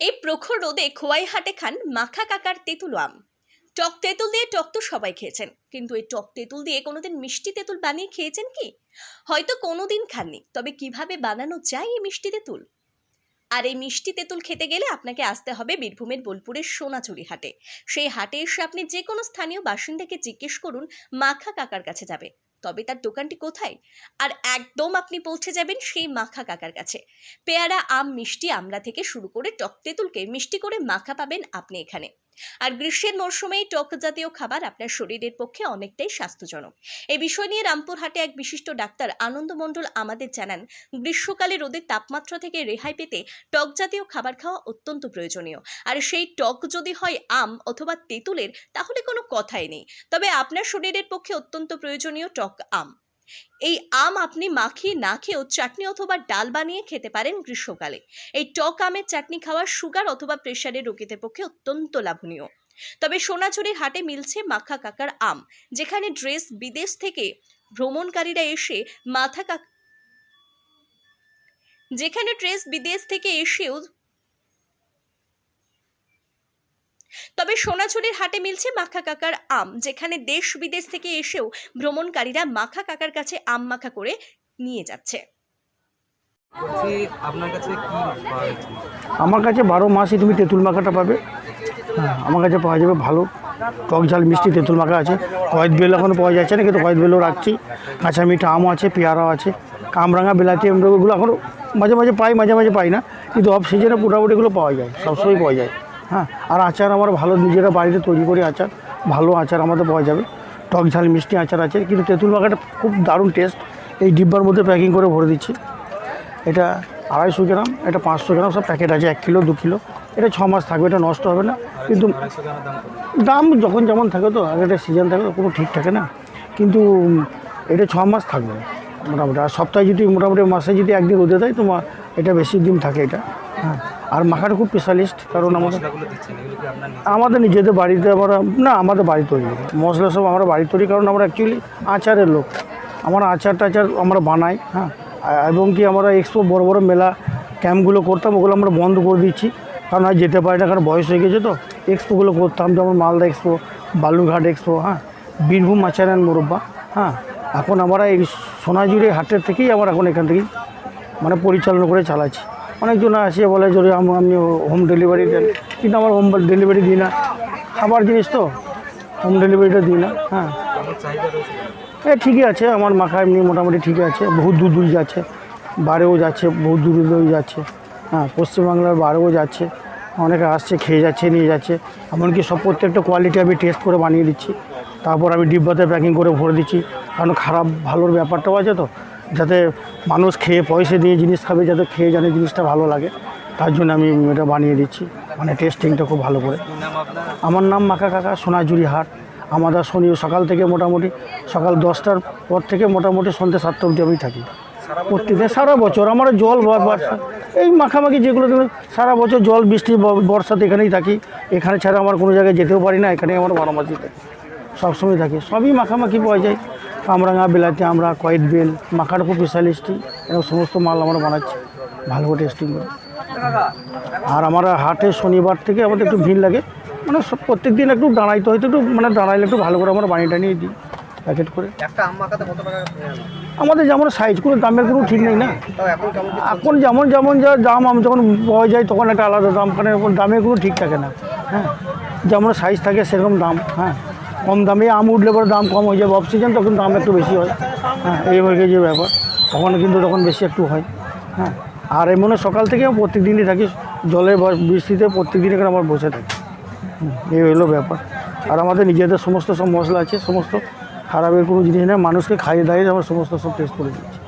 এই প্রখর রোদে খোয়াই হাটে খান মাখা কাকার তেঁতুল আম। টক তেঁতুল দিয়ে টক তো সবাই খেয়েছেন। কিন্তু এই টক তেঁতুল দিয়ে কোনোদিন মিষ্টি তেঁতুল বানিয়ে খেয়েছেন কি? হয়তো কোনোদিন খাননি, তবে কীভাবে বানানো যায় এই মিষ্টি তেঁতুল? আর এই মিষ্টি তেঁতুল খেতে গেলে আপনাকে আসতে হবে বীরভূমের বোলপুরের সোনাচুরি হাটে। সেই হাটে এসে আপনি যে কোনো স্থানীয় বাসিন্দাকে জিজ্ঞেস করুন, মাখা কাকার কাছে যাবে। তবে তার দোকানটি কোথায়? আর একদম আপনি পৌঁছে যাবেন সেই মাখা কাকার কাছে। পেয়ারা, আম, মিষ্টি আমলা থেকে শুরু করে টক তেঁতুলকে মিষ্টি করে মাখা পাবেন আপনি এখানে। আর গ্রীষ্মের মরশুমেই টক জাতীয় খাবার আপনার শরীরের পক্ষে অনেকটাই স্বাস্থ্যজনক। এই বিষয় নিয়ে রামপুরহাটে এক বিশিষ্ট ডাক্তার আনন্দ মণ্ডল আমাদের জানান, গ্রীষ্মকালে রোদের তাপমাত্রা থেকে রেহাই পেতে টক জাতীয় খাবার খাওয়া অত্যন্ত প্রয়োজনীয়। আর সেই টক যদি হয় আম অথবা তেঁতুলের, তাহলে কোনো কথাই নেই। তবে আপনার শরীরের পক্ষে অত্যন্ত প্রয়োজনীয় টক আম। এই আম আপনি মাখিয়ে না খেয়েও চাটনি অথবা ডাল বানিয়ে খেতে পারেন গ্রীষ্মকালে। এই টক আমের চাটনি খাওয়া সুগার অথবা প্রেশারের রোগীদের পক্ষে অত্যন্ত লাভনীয়। তবে সোনাঝুরির হাটে মিলছে মাখা কাকার আম, যেখানে ড্রেস বিদেশ থেকে ভ্রমণকারীরা এসে মাথা কাক যেখানে ড্রেস বিদেশ থেকে এসেও তবে সোনাঝুরির হাটে মিলছে মাখা কাকার আম যেখানে দেশ বিদেশ থেকে এসেও ভ্রমণকারীরা মাখা কাকার কাছে আম মাখা করে নিয়ে যাচ্ছে। আপনার কাছে কি আমার কাছে বারো মাসই তুমি তেঁতুল মাখাটা পাবে। হ্যাঁ আমার কাছে পাওয়া যাবে ভালো। টক ঝাল মিষ্টি তেঁতুল মাখা আছে। কয়েদ বেল এখনও পাওয়া যাচ্ছে না কিন্তু কয়েদ বেলও রাখছি। কাঁচা মিঠা আমও আছে পেয়ারাও আছে। কামরাঙা বিলাতি ওগুলো এখনও মাঝে মাঝে পাই মাঝে মাঝে পাই না। কিন্তু অফ সিজনে মোটামুটি এগুলো পাওয়া যায় সবসময় পাওয়া যায়। হ্যাঁ আর আচার আমার ভালো, নিজেরা বাড়িতে তৈরি করি আচার, ভালো আচার আমাদের পাওয়া যাবে। টক ঝাল, মিষ্টি আচার আছে, কিন্তু তেঁতুল মাখাটা খুব দারুণ টেস্ট এই ডিব্বার মধ্যে প্যাকিং করে ভরে দিচ্ছি। এটা আড়াইশো গ্রাম, এটা পাঁচশো গ্রাম, সব প্যাকেট আছে, এক কিলো, দু কিলো। এটা ছ মাস থাকবে, এটা নষ্ট হবে না। কিন্তু দাম যখন যেমন থাকে তো আগে একটা সিজন থাকে, কোনো ঠিক থাকে না। কিন্তু এটা ছ মাস থাকবে, মোটামুটি। আর সপ্তাহে যদি, মোটামুটি মাসে যদি একদিন রোদে দেয় তো মা- এটা বেশি দিন থাকে এটা। হ্যাঁ। আর মাখাটা খুব স্পেশালিস্ট কারণ আমাদের আমাদের নিজেদের বাড়িতে আমরা না আমাদের বাড়ি তৈরি। মশলা সব আমরা বাড়ি তৈরি কারণ আমরা অ্যাকচুয়ালি আচারের লোক। আমরা আচার টাচার আমরা বানাই হ্যাঁ? এবং কি আমরা এক্সপো বড় বড় মেলা ক্যাম্পগুলো করতাম ওগুলো আমরা বন্ধ করে দিচ্ছি। কারণ আর যেতে পারি না কারণ বয়স হয়ে গেছে তো। এক্সপোগুলো করতাম যেমন মালদা এক্সপো বালুরঘাট এক্সপো হ্যাঁ? বীরভূম আচার অ্যান্ড মোরব্বা হ্যাঁ? এখন আমরা এই সোনাঝুরি হাটের থেকেই আমরা এখন এখান থেকেই মানে পরিচালনা করে চালাচ্ছি। অনেকজন আসে বলে যদি আম- হোম ডেলিভারি দেন। কিন্তু আমার হোম ডেলিভারি দিই না। খাবার জিনিস তো হোম ডেলিভারিটা দিই না হ্যাঁ। এ, ঠিকই আছে, আমার মাখা এমনি মোটামুটি ঠিকই আছে, বহুত দূর দূর যাচ্ছে, বারেও যাচ্ছে বহু দূর দূরেও যাচ্ছে হ্যাঁ পশ্চিমবাংলার বারেও যাচ্ছে, অনেকে আসছে, খেয়ে যাচ্ছে, নিয়ে যাচ্ছে, এমনকি সব প্রত্যেকটা কোয়ালিটি আমি টেস্ট করে বানিয়ে দিচ্ছি। তারপর আমি ডিব্বাতে প্যাকিং করে ভরে দিচ্ছি, কারণ খারাপ, ভালোর ব্যাপারটাও আছে তো। যাতে মানুষ খেয়ে পয়সা দিয়ে জিনিস খাবে, যাতে খেয়ে জানে জিনিসটা ভালো লাগে। তার জন্য আমি এটা বানিয়ে দিচ্ছি। মানে টেস্টিংটা খুব ভালো করে। আমার নাম মাকা কাকা, সোনাঝুরি হাট। আমাদের শনি সকাল থেকে মোটামুটি সকাল দশটার পর থেকে মোটামুটি সন্ধ্যে সাতটা অবধি আমি থাকি। প্রত্যেকদিন সারা বছর আমার জল বর্ষা, এই মাখামাখি যেগুলো সারা বছর জল, বৃষ্টি বর্ষাতে এখানেই থাকি। এখানে ছাড়া আমার কোনো জায়গায় যেতেও পারি না এখানে আমার বারো মাসই থাকি সবসময় থাকে। সবই মাখামাখি পাওয়া যায়। কামরাঙা বিলাতি আমরা কয়েদ বেল মাখার খুব স্পেশালিস্টই এরকম সমস্ত মাল আমরা বানাচ্ছি। ভালো করে টেস্টিং করে। আর আমার হাটে শনিবার থেকে আমাদের একটু ভিড় লাগে। মানে সব প্রত্যেক দিন একটু দাঁড়াইতে হয়তো একটু মানে দাঁড়াইলে একটু ভালো করে আমরা বানিয়ে টানিয়ে দিই প্যাকেট করে? আমাদের যেমন সাইজ করে দামের কোনো ঠিক নেই না। এখন যেমন যেমন যা দাম আমি যখন পাওয়া যায় তখন একটা আলাদা দাম কারণ এখন দামের কোনো ঠিক থাকে না। হ্যাঁ যেমন সাইজ থাকে সেরকম দাম হ্যাঁ। কম দামে আম উঠলে পরে দাম কম হয়ে যাবে। অফ সিজন তখন দাম একটু বেশি হয়। হ্যাঁ এইভাবে যে ব্যাপার। তখন কিন্তু তখন বেশি একটু হয়। হ্যাঁ আর এমন সকাল থেকে প্রত্যেক দিনই থাকি জলে বৃষ্টিতে প্রত্যেক দিন এখানে আমার বসে থাকি। এই হলো ব্যাপার। আর আমাদের নিজেদের সমস্ত সব মশলা আছে, সমস্ত খারাপের কোনো জিনিস নেই। মানুষকে খাইয়ে দাইয়ে আমরা সমস্ত সব টেস্ট করে দিচ্ছি।